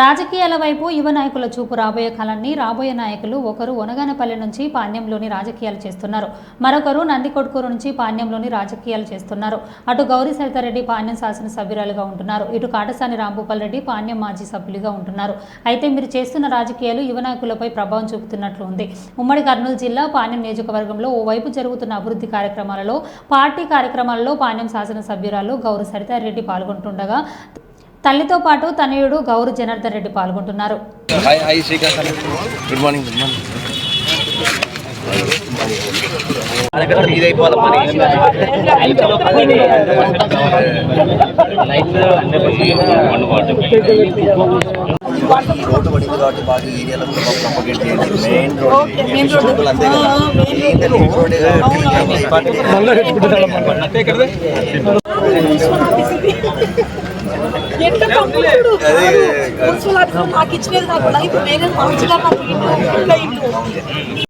రాజకీయాల వైపు యువ నాయకుల చూపు రాబోయే కాలాన్ని రాబోయే నాయకులు ఒకరు ఒనగానపల్లి నుంచి పాణ్యంలోని రాజకీయాలు చేస్తున్నారు. మరొకరు నందికొట్కూరు నుంచి పాణ్యంలోని రాజకీయాలు చేస్తున్నారు. అటు గౌరీ సరితారెడ్డి పాణ్యం శాసనసభ్యురాలుగా ఉంటున్నారు. ఇటు కాటసాని రాంభూపాల్ రెడ్డి పాణ్యం మాజీ సభ్యులుగా ఉంటున్నారు. అయితే మీరు చేస్తున్న రాజకీయాలు యువ నాయకులపై ప్రభావం చూపుతున్నట్లు ఉంది. ఉమ్మడి కర్నూలు జిల్లా పాణ్యం నియోజకవర్గంలో ఓవైపు జరుగుతున్న అభివృద్ధి కార్యక్రమాలలో పార్టీ కార్యక్రమాలలో పాణ్యం శాసనసభ్యురాలు గౌరీ సరితారెడ్డి పాల్గొంటుండగా తల్లితో పాటు తనయుడు గౌరు జనార్దన్ రెడ్డి పాల్గొంటున్నారు. హాయ్ హాయ్ శ్రీకాంత్ అన్న గుడ్ మార్నింగ్ గుడ్ మార్నింగ్ ఇది అయిపోవాలి పని రోడ్డు పడింది కాబట్టి బాగా ఏరియాలో కూడా బాగా ప్రొపగేట్ చేయండి మెయిన్ రోడ్ చుట్టుపక్కల అంతే కదా మెయిన్ లింక్ రోడ్ నాకు ఇచ్చినది కాకుండా ఇప్పుడు వేరే మార్చుగా నాకు ఇల్లు ఇంకా ఇల్లు.